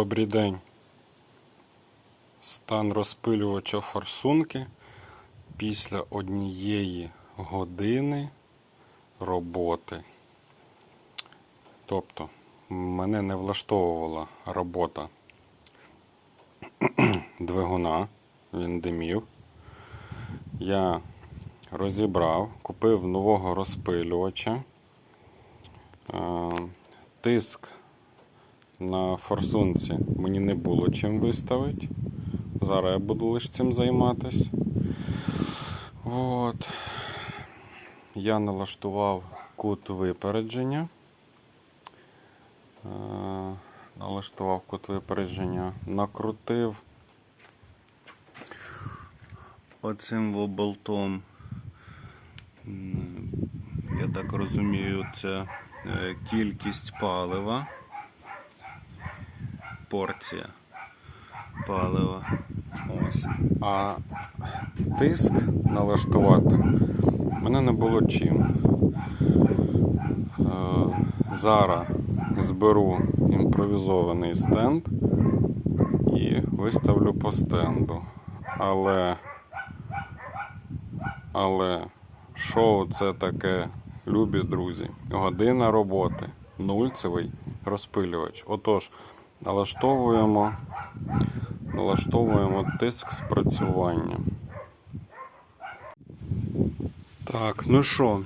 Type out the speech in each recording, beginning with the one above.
Добрий день. Стан розпилювача форсунки після однієї години роботи. Тобто, мене не влаштовувала робота двигуна, він димів. Я розібрав, купив нового розпилювача. Е, Тиск на форсунці мені не було чим виставити. Зараз я буду лише цим займатися. От. Я налаштував кут випередження. Е, Налаштував кут випередження, накрутив оцим воболтом. Я так розумію, це е, кількість палива порція палива. Ось. А тиск налаштувати мене не було чим. Е, Зараз зберу імпровізований стенд і виставлю по стенду. Але, але шоу це таке, любі друзі. Година роботи, нульцевий розпилювач. Отож, налаштовуємо, налаштовуємо тиск спрацювання. Так, ну що,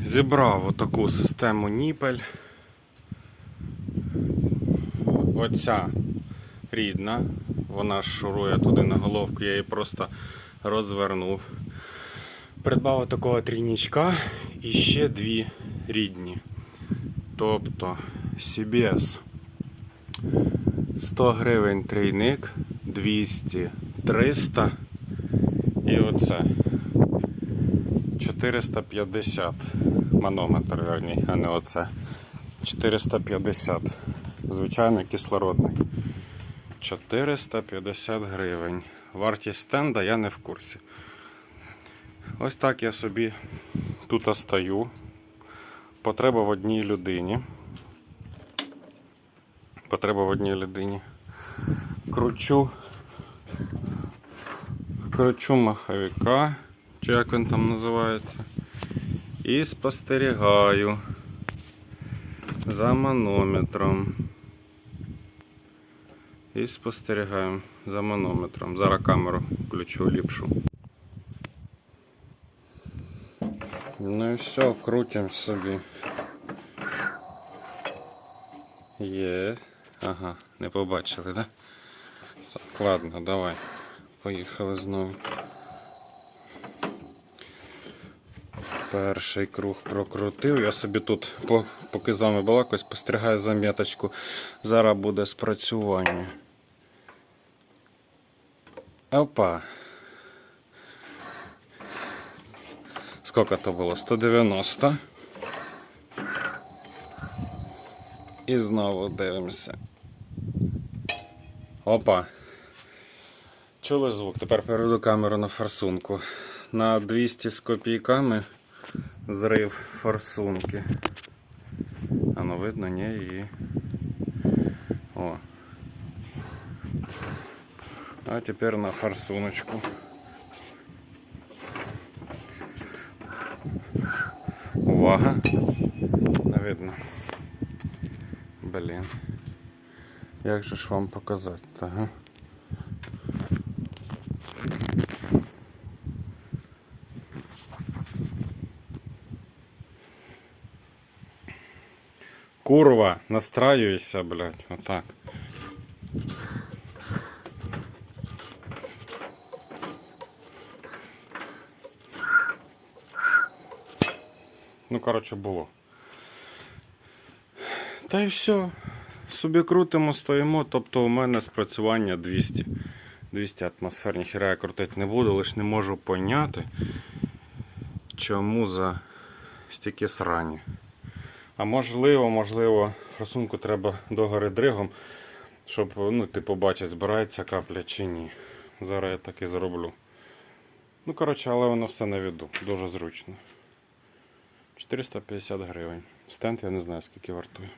зібрав отаку систему ніпель. Оця рідна, вона шурує туди на головку, я її просто розвернув. Придбав такого трійничка і ще дві рідні. Тобто CBS 100 гривень трійник, 200, 300 і оце 450 манометр, верні, а не оце. 450. Звичайно кислородний. 450 гривень. Вартість стенда я не в курсі. Ось так я собі тут остаю. Потреба в одній людині. Потреба в одній людині. Кручу. Кручу маховика, чи як він там називається. І спостерігаю за манометром. І спостерігаю за манометром. Зараз камеру включу ліпшу. Ну і все, крутим собі. Є. Ага, не побачили, да? Так, ладно, давай. Поїхали знову. Перший круг прокрутив. Я собі тут, поки з вами балакаю, спостерігаю за м'яточку. Зараз буде спрацювання. Опа. Сколько то було? 190. І знову дивимося. Опа. Чули звук? Тепер переведу камеру на форсунку. На 200 з копійками зрив форсунки. А ну видно, ні, її. О. А тепер на форсуночку. Увага. Не видно. Блін. Як же ж вам показати? Ага. Курва, настраюйся, блядь, отак. Ну, коротше, було. Та й все. Собі крутимо, стоїмо. Тобто у мене спрацювання 200. 200 атмосфер, ніхіра я крутити не буду, лише не можу поняти, чому за стільки срані. А можливо, можливо, форсунку треба догори дригом, щоб ну, ти побачиш, збирається капля чи ні. Зараз я так і зроблю. Ну, коротше, але воно все на віду. Дуже зручно. 450 гривень. Стенд я не знаю скільки вартує.